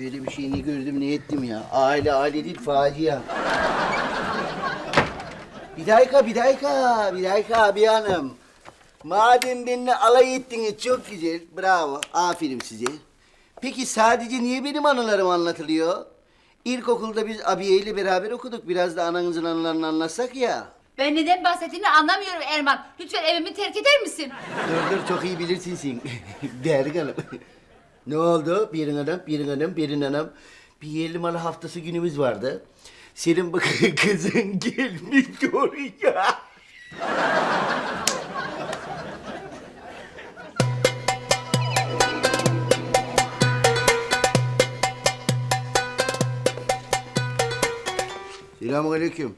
Böyle bir şey ne gördüm ne ettim ya. Aile aile değil facia. Bir dakika bir dakika bir dakika abi hanım. Madem benimle alay ettiniz çok güzel. Bravo. Aferin size. Peki sadece niye benim anılarım anlatılıyor? İlkokulda biz abiye ile beraber okuduk. Biraz da ananızın anılarını anlatsak ya. Ben neden bahsettiğini anlamıyorum Erman. Lütfen evimi terk eder misin? Dur dur çok iyi bilirsin sen. Değerli hanım. Ne oldu? Bir hanım, bir hanım, bir hanım. Bir yerli malı haftası günümüz vardı. Senin bu kızın gelmiş oraya. Selamünaleyküm.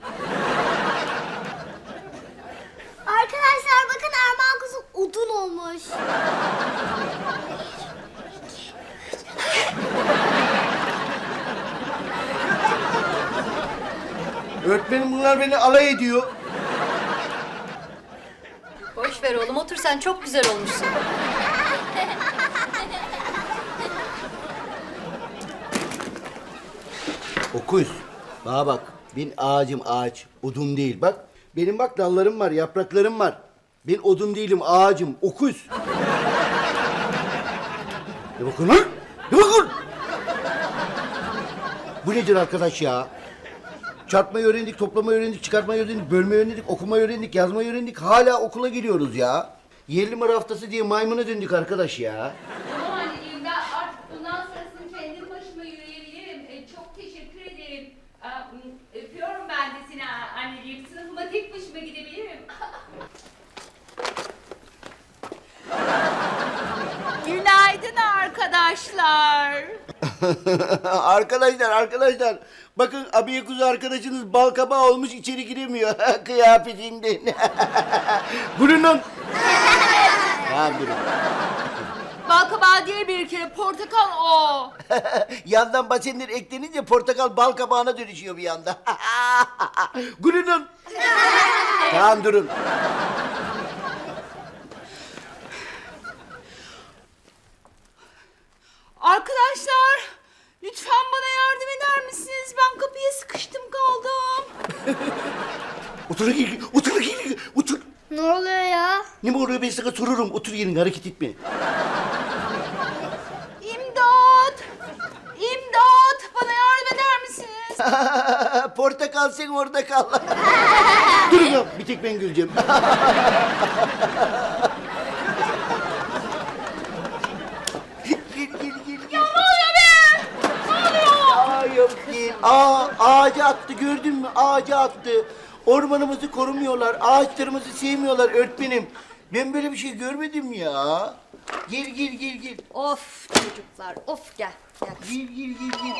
Arkadaşlar bakın Erman kuzu odun olmuş. Öğretmenim bunlar beni alay ediyor. Boş ver oğlum otur sen çok güzel olmuşsun. Okuz. Bana bak. Ben ağacım ağaç. Odun değil. Bak. Benim bak dallarım var, yapraklarım var. Ben odun değilim, ağacım. Okuz. Ne bakın lan? Ne bakın? Bu nedir arkadaş ya? Çarpmayı öğrendik, toplamayı öğrendik, çıkartmayı öğrendik, bölmeyi öğrendik, okumayı öğrendik, yazmayı öğrendik. Hala okula gidiyoruz ya. Yerli mar haftası diye maymuna döndük arkadaş ya. Tamam anneciğim ben artık bundan sonrasını kendim başıma yürüyebilirim. E, çok teşekkür ederim. Aa, m, Öpüyorum ben de seni a- anneciğim. Sınıfıma tek başıma gidebilirim. Günaydın arkadaşlar. arkadaşlar arkadaşlar bakın abiye kuzu arkadaşınız bal kabağı olmuş içeri giremiyor kıyafetinden. Gülün lan. tamam durun. Balkabağı diye bir kere portakal o. Yandan basenler eklenince portakal bal kabağına dönüşüyor bir anda. Gülün lan. tamam durun. Arkadaşlar lütfen bana yardım eder misiniz? Ben kapıya sıkıştım kaldım. Otur gel, otur gel, otur. Ne oluyor ya? Ne mi oluyor ben sana sorurum. Otur yerine hareket etme. İmdat! İmdat! Bana yardım eder misiniz? portakal sen orada kal. durun ya bir tek ben güleceğim. gel gel gel. gel. ne oluyor be? Ne oluyor? Aa yok değil. Aa ağaca attı gördün mü? Ağaca attı. Ormanımızı korumuyorlar. Ağaçlarımızı sevmiyorlar öğretmenim. Ben böyle bir şey görmedim ya. Gel gel gel gel. Of çocuklar of gel. gel. Gel gel gel gel.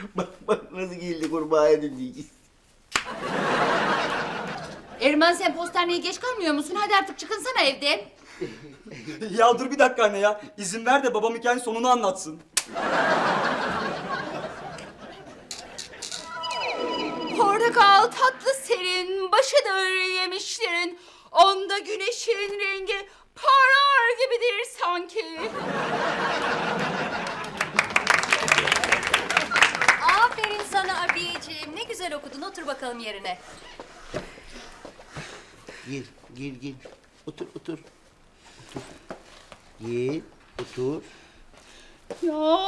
bak bak nasıl geldi kurbağaya döndü. Erman sen postaneye geç kalmıyor musun? Hadi artık çıkınsana evden. Ya dur bir dakika anne ya. İzin ver de babam hikayenin sonunu anlatsın. Portakal tatlı serin, başıdır yemişlerin. Onda güneşin rengi parar gibidir sanki. Aferin sana abiyeciğim ne güzel okudun otur bakalım yerine. Gel gel gel. Otur otur. Gel otur. Ya.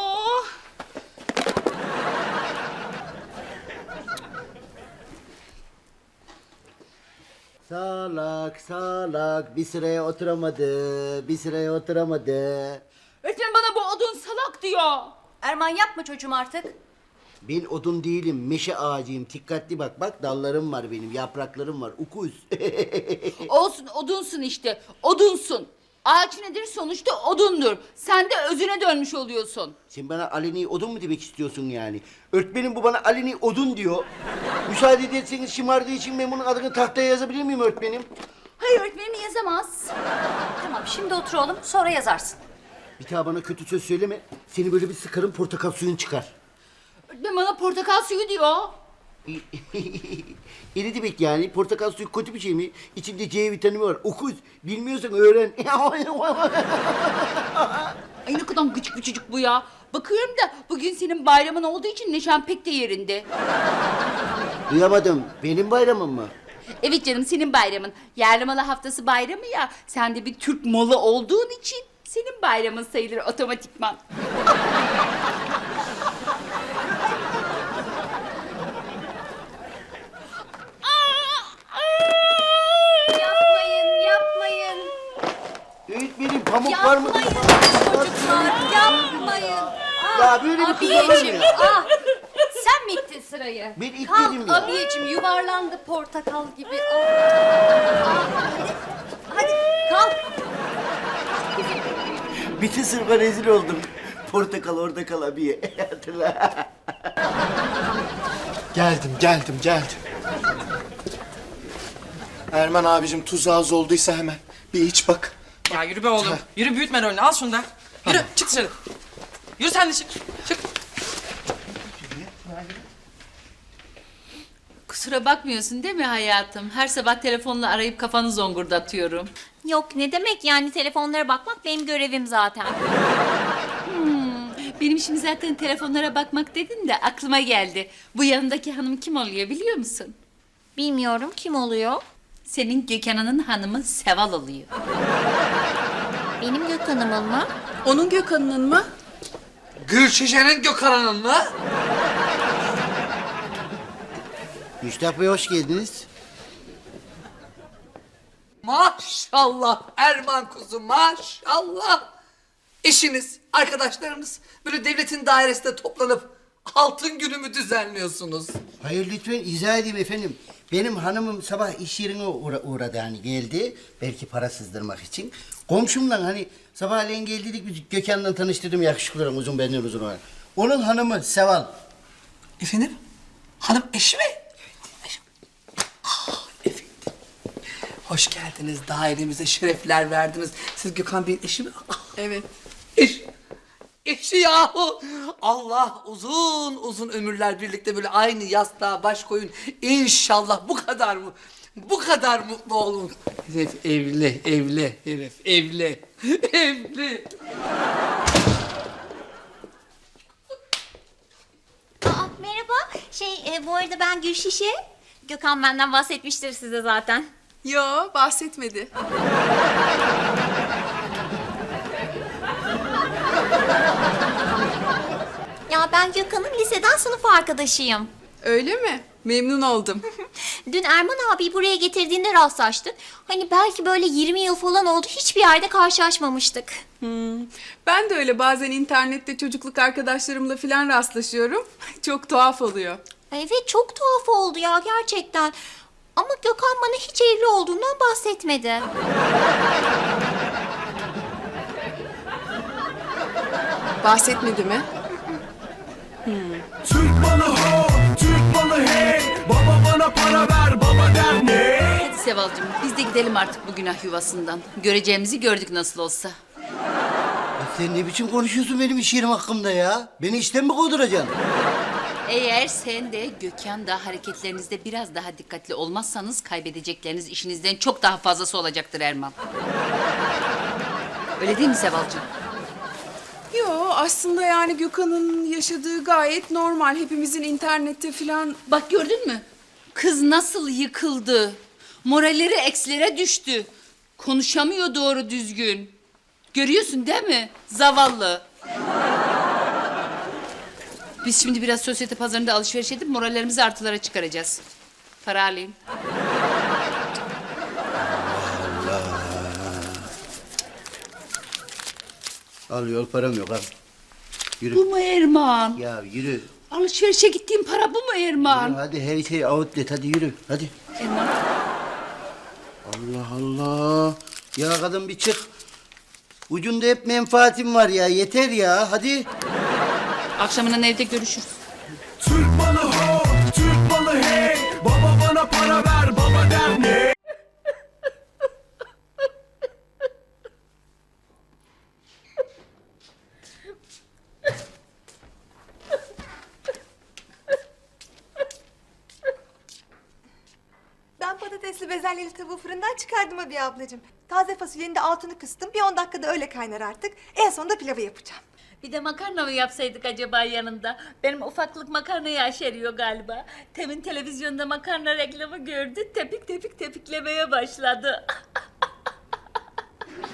Salak salak bir sıraya oturamadı. Bir sıraya oturamadı. Öğretmen bana bu odun salak diyor. Erman yapma çocuğum artık. Ben odun değilim, meşe ağacıyım. Dikkatli bak, bak dallarım var benim, yapraklarım var. Ukuz. Olsun odunsun işte. Odunsun. Ağaç nedir? Sonuçta odundur. Sen de özüne dönmüş oluyorsun. Sen bana aleni odun mu demek istiyorsun yani? Öğretmenim bu bana aleni odun diyor. Müsaade ederseniz şımardığı için ben bunun adını tahtaya yazabilir miyim öğretmenim? Hayır öğretmenim yazamaz. Tamam şimdi otur oğlum sonra yazarsın. Bir daha bana kötü söz söyleme. Seni böyle bir sıkarım portakal suyun çıkar. Öğretmen bana portakal suyu diyor. E ne demek yani? Portakal suyu kötü bir şey mi? İçinde C vitamini var. Okuz. Bilmiyorsan öğren. Ay ne kadar gıcık bir çocuk bu ya. Bakıyorum da bugün senin bayramın olduğu için neşen pek de yerinde. Duyamadım. Benim bayramım mı? Evet canım senin bayramın. Yerli malı haftası bayramı ya. Sen de bir Türk malı olduğun için senin bayramın sayılır otomatikman. Yapmayın, yapmayın. Öğretmenim pamuk var mı? Yapmayın çocuklar, yapmayın. Ya böyle bir kız olur mu Abiyeciğim, ya? ah. Sen mi ittin sırayı? Ben itmedim Kalk ya. abiyeciğim, yuvarlandı portakal gibi. Ah. Ah, hadi, hadi kalk. Bütün sınıfa rezil oldum. Portakal orada kal abiye. Hatırla. Geldim, geldim, geldim. Erman abicim tuzağız olduysa hemen bir iç bak. Ya yürü be oğlum. Yürü büyütme rolünü. Al şunu da. Yürü çık dışarı. Yürü sen de çık. Çık. Kusura bakmıyorsun değil mi hayatım? Her sabah telefonla arayıp kafanı zongurdatıyorum. Yok ne demek yani telefonlara bakmak benim görevim zaten. Benim şimdi zaten telefonlara bakmak dedin de aklıma geldi. Bu yanındaki hanım kim oluyor biliyor musun? Bilmiyorum kim oluyor? Senin Gökhan'ın hanımı Seval oluyor. Benim Gökhan'ımın mı? Onun Gökhan'ın mı? Gülşişe'nin Gökhan'ın mı? Müştah Bey hoş geldiniz. Maşallah Erman kuzum maşallah. Eşiniz, arkadaşlarınız böyle devletin dairesinde toplanıp altın günümü düzenliyorsunuz. Hayır lütfen izah edeyim efendim. Benim hanımım sabah iş yerine uğra- uğradı hani geldi. Belki para sızdırmak için. Komşumla hani sabahleyin geldik biz Gökhan'la tanıştırdım yakışıklı olan uzun benden uzun olan. Onun hanımı Seval. Efendim? Hanım eşi mi? Ah, efendim. Hoş geldiniz dairemize şerefler verdiniz. Siz Gökhan Bey'in eşi mi? Ah, Evet. Eş. Eşi yahu. Allah uzun uzun ömürler birlikte böyle aynı yastığa baş koyun. İnşallah bu kadar mı? Bu kadar mutlu olun. Herif evli, evli, herif evli, evli. Aa, merhaba. Şey e, bu arada ben Gülşişe. Gökhan benden bahsetmiştir size zaten. Yo bahsetmedi. Ya ben Gökhan'ın liseden sınıf arkadaşıyım. Öyle mi? Memnun oldum. Dün Erman abi buraya getirdiğinde rastlaştık. Hani belki böyle 20 yıl falan oldu hiçbir yerde karşılaşmamıştık. Ben de öyle bazen internette çocukluk arkadaşlarımla falan rastlaşıyorum. Çok tuhaf oluyor. Evet çok tuhaf oldu ya gerçekten. Ama Gökhan bana hiç evli olduğundan bahsetmedi. Bahsetmedi mi? Türk bana para ver, baba der ne? Hadi Sevalcığım biz de gidelim artık bu günah yuvasından. Göreceğimizi gördük nasıl olsa. Ya sen ne biçim konuşuyorsun benim iş yerim hakkımda ya? Beni işten mi kovduracaksın? Eğer sen de Gökhan da hareketlerinizde biraz daha dikkatli olmazsanız kaybedecekleriniz işinizden çok daha fazlası olacaktır Erman. Öyle değil mi Sevalcığım? Yo aslında yani Gökhan'ın yaşadığı gayet normal. Hepimizin internette falan Bak gördün mü? Kız nasıl yıkıldı. Moralleri ekslere düştü. Konuşamıyor doğru düzgün. Görüyorsun değil mi? Zavallı. Biz şimdi biraz sosyete pazarında alışveriş edip morallerimizi artılara çıkaracağız. Para alayım. Al yol param yok al. Yürü. Bu mu Erman? Ya yürü. Alışverişe gittiğim para bu mu Erman? Hadi her şey outlet hadi yürü hadi. Erman. Allah Allah. Ya kadın bir çık. Ucunda hep menfaatim var ya yeter ya hadi. Akşamından evde görüşürüz. Fırından çıkardım abi ablacığım. Taze fasulyenin de altını kıstım. Bir 10 dakikada öyle kaynar artık. En sonunda pilavı yapacağım. Bir de makarna mı yapsaydık acaba yanında? Benim ufaklık makarnayı aşeriyor galiba. Temin televizyonda makarna reklamı gördü. Tepik tepik tepiklemeye başladı.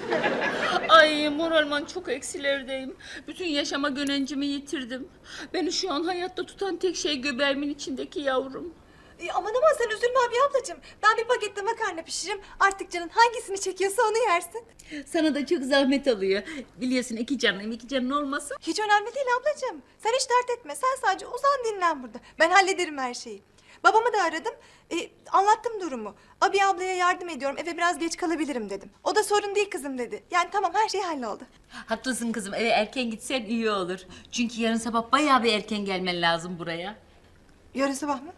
Ay moralman çok eksilerdeyim. Bütün yaşama gönencimi yitirdim. Beni şu an hayatta tutan tek şey göbeğimin içindeki yavrum. E, aman aman sen üzülme abi ablacığım. Ben bir pakette makarna pişiririm. Artık canın hangisini çekiyorsa onu yersin. Sana da çok zahmet oluyor. Biliyorsun iki canlıyım, iki canın olmasın. Hiç önemli değil ablacığım. Sen hiç dert etme. Sen sadece uzan dinlen burada. Ben hallederim her şeyi. Babamı da aradım. E, anlattım durumu. Abi ablaya yardım ediyorum. Eve biraz geç kalabilirim dedim. O da sorun değil kızım dedi. Yani tamam her şey halloldu. Haklısın kızım, eve erken gitsen iyi olur. Çünkü yarın sabah bayağı bir erken gelmen lazım buraya. Yarın sabah mı?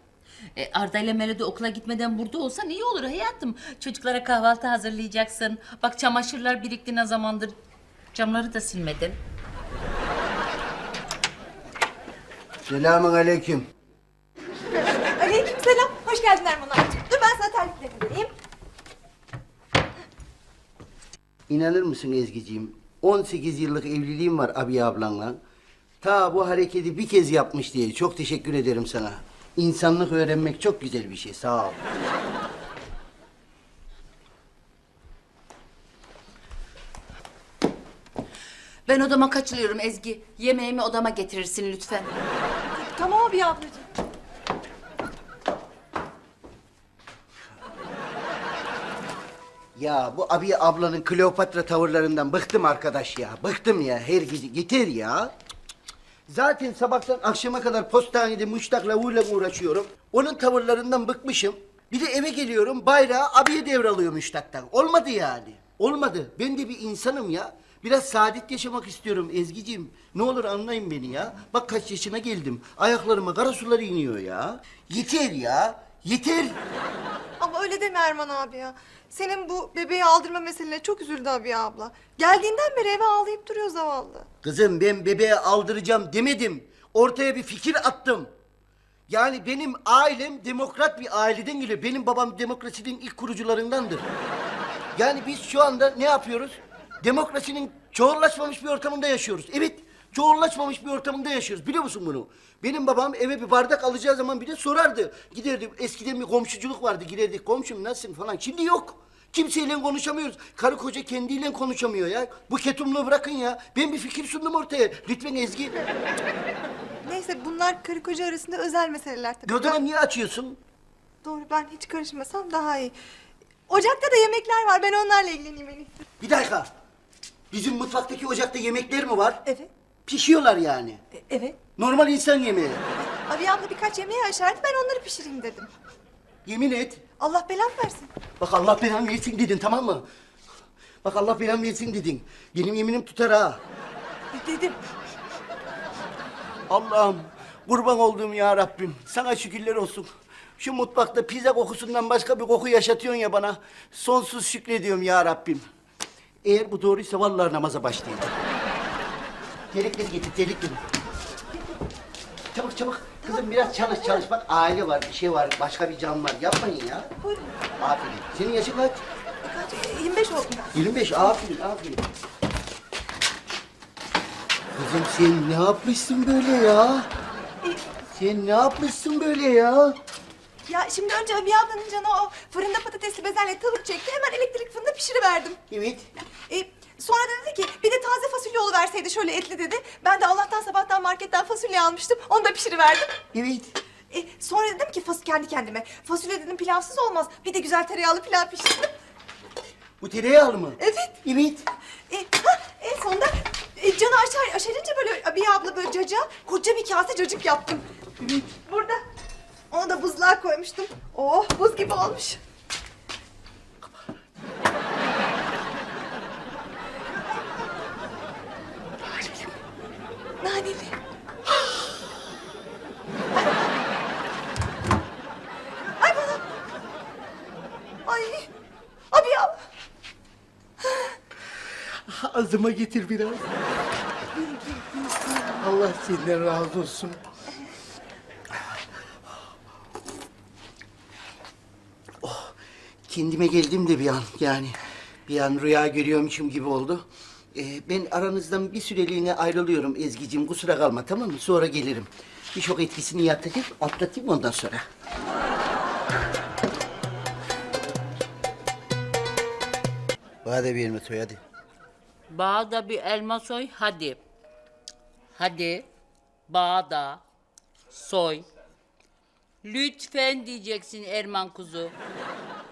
E, Arda ile Melo de okula gitmeden burada olsan iyi olur hayatım. Çocuklara kahvaltı hazırlayacaksın. Bak çamaşırlar birikti ne zamandır. Camları da silmedin. Selamun aleyküm. Aleyküm selam. Hoş geldin Erman abicim. Dur ben sana terliklerini vereyim. İnanır mısın Ezgi'ciğim? 18 yıllık evliliğim var abi ablanla. Ta bu hareketi bir kez yapmış diye çok teşekkür ederim sana. İnsanlık öğrenmek çok güzel bir şey. Sağ ol. Ben odama kaçılıyorum Ezgi. Yemeğimi odama getirirsin lütfen. Tamam abi ablacığım. Ya bu abi ablanın Kleopatra tavırlarından bıktım arkadaş ya. Bıktım ya her gece. Yeter ya. Zaten sabahtan akşama kadar postanede muştakla uğurla uğraşıyorum. Onun tavırlarından bıkmışım. Bir de eve geliyorum bayrağı abiye devralıyor müştaktan. Olmadı yani. Olmadı. Ben de bir insanım ya. Biraz saadet yaşamak istiyorum Ezgi'ciğim. Ne olur anlayın beni ya. Bak kaç yaşına geldim. Ayaklarıma kara sular iniyor ya. Yeter ya. Yeter. Ama öyle deme Erman abi ya. Senin bu bebeği aldırma meselene çok üzüldü abi abla. Geldiğinden beri eve ağlayıp duruyor zavallı. Kızım ben bebeğe aldıracağım demedim. Ortaya bir fikir attım. Yani benim ailem demokrat bir aileden geliyor. Benim babam demokrasinin ilk kurucularındandır. Yani biz şu anda ne yapıyoruz? Demokrasinin çoğullaşmamış bir ortamında yaşıyoruz. Evet, çoğullaşmamış bir ortamında yaşıyoruz. Biliyor musun bunu? Benim babam eve bir bardak alacağı zaman bile sorardı. Giderdi, eskiden bir komşuculuk vardı. Giderdik, komşum nasılsın falan. Şimdi yok. Kimseyle konuşamıyoruz. Karı koca kendiyle konuşamıyor ya. Bu ketumluğu bırakın ya. Ben bir fikir sundum ortaya. Lütfen Ezgi. Neyse bunlar karı koca arasında özel meseleler tabii. Zaman niye açıyorsun? Doğru ben hiç karışmasam daha iyi. Ocakta da yemekler var ben onlarla ilgileneyim en iyisi. Bir dakika. Bizim mutfaktaki ocakta yemekler mi var? Evet. Pişiyorlar yani. e- evet. Normal insan yemeği. Abi abla birkaç yemeği aşerdi ben onları pişireyim dedim. Yemin et. Allah belamı versin. Bak Allah belanı versin dedin tamam mı? Bak Allah belanı versin dedin. Benim yeminim tutar ha. Dedim. Allah'ım kurban olduğum ya Rabbim. Sana şükürler olsun. Şu mutfakta pizza kokusundan başka bir koku yaşatıyorsun ya bana. Sonsuz şükrediyorum ya Rabbim. Eğer bu doğruysa vallahi namaza başlayayım. Terlikleri getir, terlikleri. Çabuk çabuk. Kızım biraz çalış çalış. Bak aile var, bir şey var, başka bir can var. Yapmayın ya. Buyurun. Aferin. Senin yaşın kaç? Kaç? E, 25 oldu. 25. Aferin, aferin. Kızım sen ne yapmışsın böyle ya? Sen ne yapmışsın böyle ya? Ya şimdi önce abi ablanın canı o fırında patatesli bezelye tavuk çekti. Hemen elektrik fırında pişiriverdim. Evet. E, sonra da dedi ki bir de taze fasulye oluverseydi şöyle etli dedi. Ben de Allah'tan sabahtan marketten fasulye almıştım. Onu da pişiriverdim. Evet. E, sonra dedim ki fas kendi kendime. Fasulye dedim pilavsız olmaz. Bir de güzel tereyağlı pilav pişirdim. Bu tereyağlı mı? Evet. Evet. E, ha, en sonunda e, canı aşar, aşarınca böyle bir abla böyle caca koca bir kase cacık yaptım. Burada. Onu da buzluğa koymuştum. Oh buz gibi olmuş. Naneli. Ay bana. Ay. Abi ya. Ağzıma getir biraz. Allah senden razı olsun. Oh, kendime geldim de bir an yani. Bir an rüya görüyormuşum gibi oldu. Ee, ben aranızdan bir süreliğine ayrılıyorum Ezgi'cim. Kusura kalma tamam mı? Sonra gelirim. Bir şok etkisini yatacak, atlatayım ondan sonra. Da bir elma soy hadi. Bağda bir elma soy hadi. Hadi. Bağda. Soy. Lütfen diyeceksin Erman kuzu.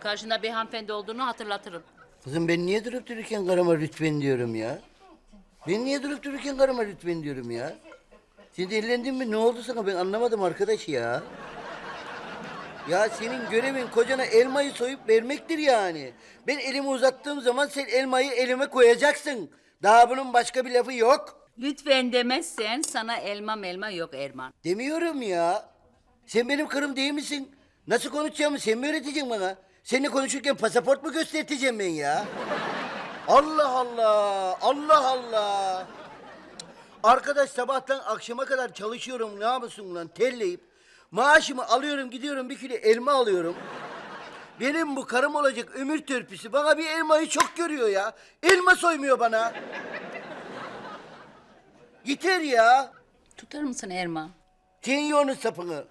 Karşında bir hanımefendi olduğunu hatırlatırım. Kızım ben niye durup dururken karıma lütfen diyorum ya? Ben niye durup dururken karıma lütfen diyorum ya? Sen delilendin mi? Ne oldu sana? Ben anlamadım arkadaş ya. Ya senin görevin kocana elmayı soyup vermektir yani. Ben elimi uzattığım zaman sen elmayı elime koyacaksın. Daha bunun başka bir lafı yok. Lütfen demezsen sana elma melma yok Erman. Demiyorum ya. Sen benim karım değil misin? Nasıl konuşacağımı sen mi öğreteceksin bana? Seninle konuşurken pasaport mu göstereceğim ben ya? Allah Allah! Allah Allah! Arkadaş sabahtan akşama kadar çalışıyorum. Ne yapıyorsun lan? Telleyip. Maaşımı alıyorum gidiyorum bir kilo elma alıyorum. Benim bu karım olacak ömür törpüsü bana bir elmayı çok görüyor ya. Elma soymuyor bana. Yeter ya. Tutar mısın Erman? Sen yiyorsun sapını.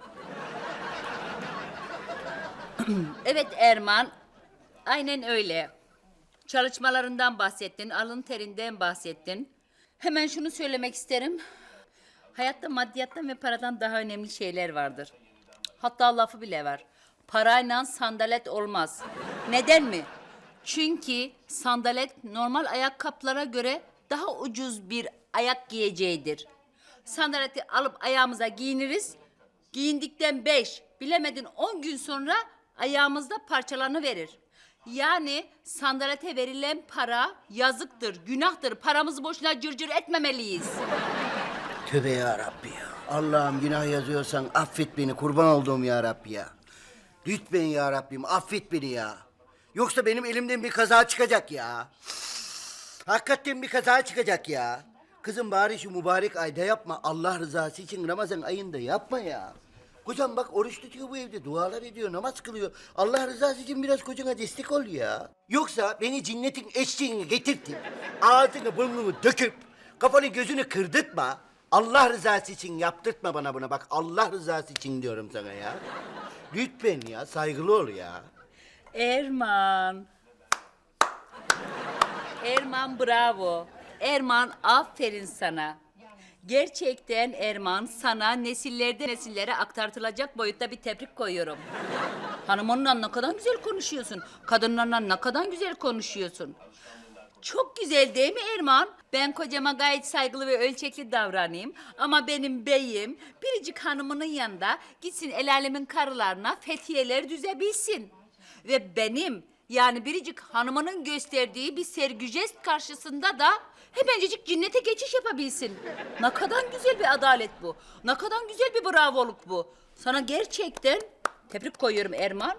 Evet Erman. Aynen öyle. Çalışmalarından bahsettin, alın terinden bahsettin. Hemen şunu söylemek isterim. Hayatta maddiyattan ve paradan daha önemli şeyler vardır. Hatta lafı bile var. Parayla sandalet olmaz. Neden mi? Çünkü sandalet normal ayakkabılara göre daha ucuz bir ayak giyeceğidir. Sandaleti alıp ayağımıza giyiniriz. Giyindikten beş, bilemedin on gün sonra ayağımızda parçalarını verir. Yani sandalete verilen para yazıktır, günahtır. Paramızı boşuna cırcır etmemeliyiz. Tövbe ya Rabbi ya. Allah'ım günah yazıyorsan affet beni kurban olduğum ya Rabbi ya. Lütfen ya Rabbim affet beni ya. Yoksa benim elimden bir kaza çıkacak ya. Hakikaten bir kaza çıkacak ya. Kızım bari şu mübarek ayda yapma. Allah rızası için Ramazan ayında yapma ya. Kocam bak oruç tutuyor bu evde. Dualar ediyor, namaz kılıyor. Allah rızası için biraz kocana destek ol ya. Yoksa beni cinnetin eşeğine getirtip... ...ağzını burnunu döküp... ...kafanı gözünü kırdırtma. Allah rızası için yaptırtma bana bunu. Bak Allah rızası için diyorum sana ya. Lütfen ya saygılı ol ya. Erman. Erman bravo. Erman aferin sana. Gerçekten Erman sana nesillerden nesillere aktartılacak boyutta bir tebrik koyuyorum. Hanımınla ne kadar güzel konuşuyorsun. Kadınlarla ne kadar güzel konuşuyorsun. Çok güzel değil mi Erman? Ben kocama gayet saygılı ve ölçekli davranayım. Ama benim beyim biricik hanımının yanında gitsin el alemin karılarına fethiyeler düzebilsin. Ve benim yani biricik hanımının gösterdiği bir sergü jest karşısında da hemencecik cinnete geçiş yapabilsin. Ne kadar güzel bir adalet bu. Ne kadar güzel bir bravoluk bu. Sana gerçekten tebrik koyuyorum Erman.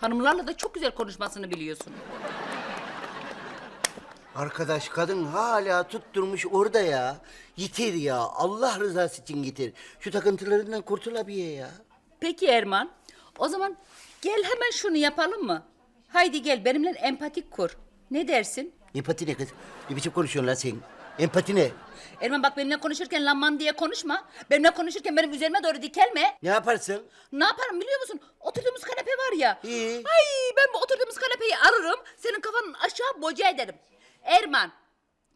Hanımlarla da çok güzel konuşmasını biliyorsun. Arkadaş kadın hala tutturmuş orada ya. Yeter ya. Allah rızası için yeter. Şu takıntılarından kurtul abiye ya. Peki Erman. O zaman gel hemen şunu yapalım mı? Haydi gel benimle empatik kur. Ne dersin? Empati ne kız? Ne biçim konuşuyorsun lan sen? Empati ne? Erman bak benimle konuşurken lanman diye konuşma. Benimle konuşurken benim üzerime doğru dikelme. Ne yaparsın? Ne yaparım biliyor musun? Oturduğumuz kanepe var ya. İyi. Ay ben bu oturduğumuz kanepeyi alırım. Senin kafanın aşağı boca ederim. Erman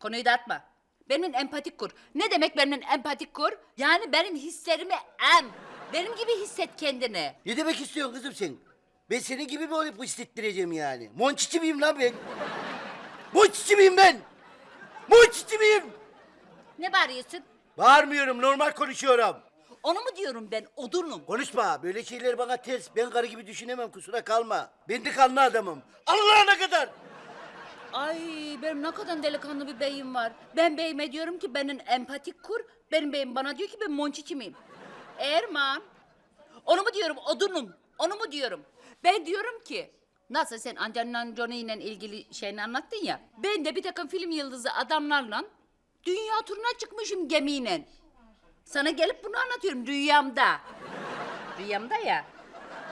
konuyu dağıtma. Benimle empatik kur. Ne demek benimle empatik kur? Yani benim hislerimi em. Benim gibi hisset kendini. Ne demek istiyorsun kızım sen? Ben senin gibi mi olup hissettireceğim yani? Monçiçi miyim lan ben? Monçiçi miyim ben? Monçiçi miyim? Ne bağırıyorsun? Bağırmıyorum, normal konuşuyorum. Onu mu diyorum ben odunum? Konuşma, böyle şeyler bana ters. Ben karı gibi düşünemem, kusura kalma. Ben de kanlı adamım. Allah'ına kadar. Ay benim ne kadar delikanlı bir beyim var. Ben beyime diyorum ki benim empatik kur. Benim beyim bana diyor ki ben monçiçi miyim? Erman. Onu mu diyorum odunum? Onu mu diyorum? Ben diyorum ki nasıl sen Angelina Jolie ile ilgili şeyini anlattın ya. Ben de bir takım film yıldızı adamlarla dünya turuna çıkmışım gemiyle. Sana gelip bunu anlatıyorum rüyamda. Rüyamda ya.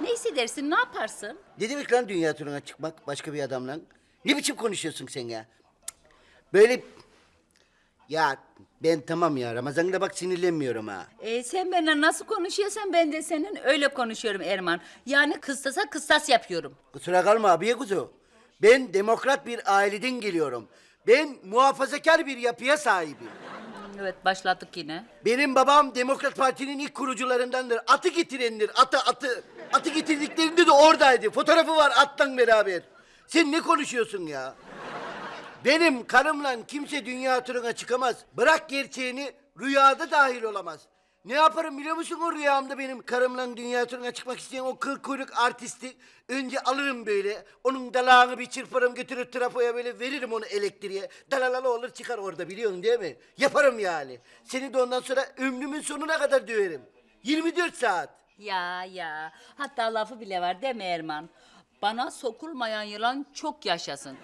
Ne hissedersin, ne yaparsın? Ne demek lan dünya turuna çıkmak başka bir adamla? Ne biçim konuşuyorsun sen ya? Böyle... Ya ben tamam ya Ramazan'da bak sinirlenmiyorum ha. Ee, sen benimle nasıl konuşuyorsan ben de senin öyle konuşuyorum Erman. Yani kıstasa kıstas yapıyorum. Kusura kalma abiye kuzu. Ben demokrat bir aileden geliyorum. Ben muhafazakar bir yapıya sahibim. Evet başladık yine. Benim babam Demokrat Parti'nin ilk kurucularındandır. Atı getirendir, atı atı. Atı getirdiklerinde de oradaydı. Fotoğrafı var attan beraber. Sen ne konuşuyorsun ya? Benim karımla kimse dünya turuna çıkamaz. Bırak gerçeğini rüyada dahil olamaz. Ne yaparım biliyor musun o rüyamda benim karımla dünya turuna çıkmak isteyen o kıl kuyruk artisti önce alırım böyle. Onun dalağını bir çırparım götürür trafoya böyle veririm onu elektriğe. Dalalalı olur çıkar orada biliyorsun değil mi? Yaparım yani. Seni de ondan sonra ömrümün sonuna kadar döverim. 24 saat. Ya ya. Hatta lafı bile var değil mi Erman? Bana sokulmayan yılan çok yaşasın.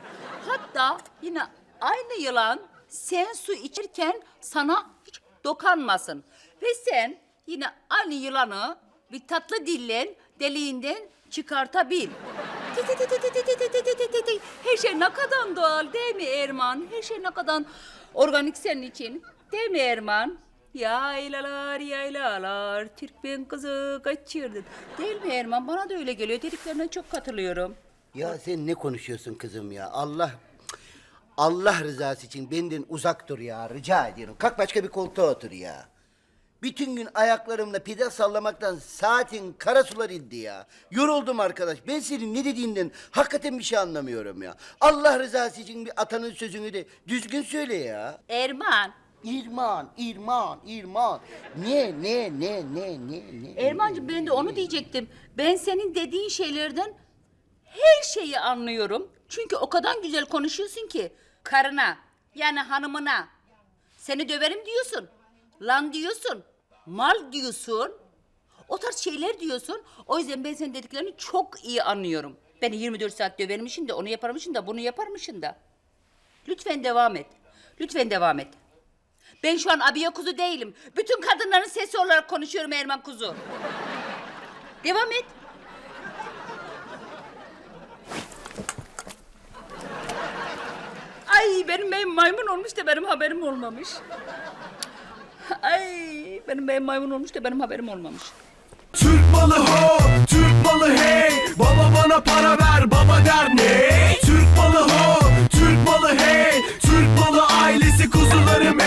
Hatta yine aynı yılan sen su içirken sana hiç dokanmasın. Ve sen yine aynı yılanı bir tatlı dillen deliğinden çıkartabil. Her şey ne kadar doğal değil mi Erman? Her şey ne kadar organik senin için değil mi Erman? Yaylalar yaylalar Türkmen kızı kaçırdın. Değil mi Erman? Bana da öyle geliyor. Dediklerine çok katılıyorum. Ya sen ne konuşuyorsun kızım ya? Allah Allah rızası için benden uzak dur ya. Rica ediyorum. Kalk başka bir koltuğa otur ya. Bütün gün ayaklarımla pide sallamaktan saatin kara sular indi ya. Yoruldum arkadaş. Ben senin ne dediğinden hakikaten bir şey anlamıyorum ya. Allah rızası için bir atanın sözünü de düzgün söyle ya. Erman, İrman, İrman, İrman. Ne, ne, ne, ne, ne, ne? Ermancığım ben de onu diyecektim. Ben senin dediğin şeylerden her şeyi anlıyorum. Çünkü o kadar güzel konuşuyorsun ki. Karına, yani hanımına. Seni döverim diyorsun. Lan diyorsun. Mal diyorsun. O tarz şeyler diyorsun. O yüzden ben senin dediklerini çok iyi anlıyorum. Beni 24 saat dövermişsin de onu yaparmışsın da bunu yaparmışsın da. Lütfen devam et. Lütfen devam et. Ben şu an abiye kuzu değilim. Bütün kadınların sesi olarak konuşuyorum Erman kuzu. Devam et. Ay benim beyim maymun olmuş da benim haberim olmamış. Ay benim beyim maymun olmuş da benim haberim olmamış. Türk malı ho, Türk malı hey. Baba bana para ver, baba der ne? Türk malı ho, Türk malı hey. Türk malı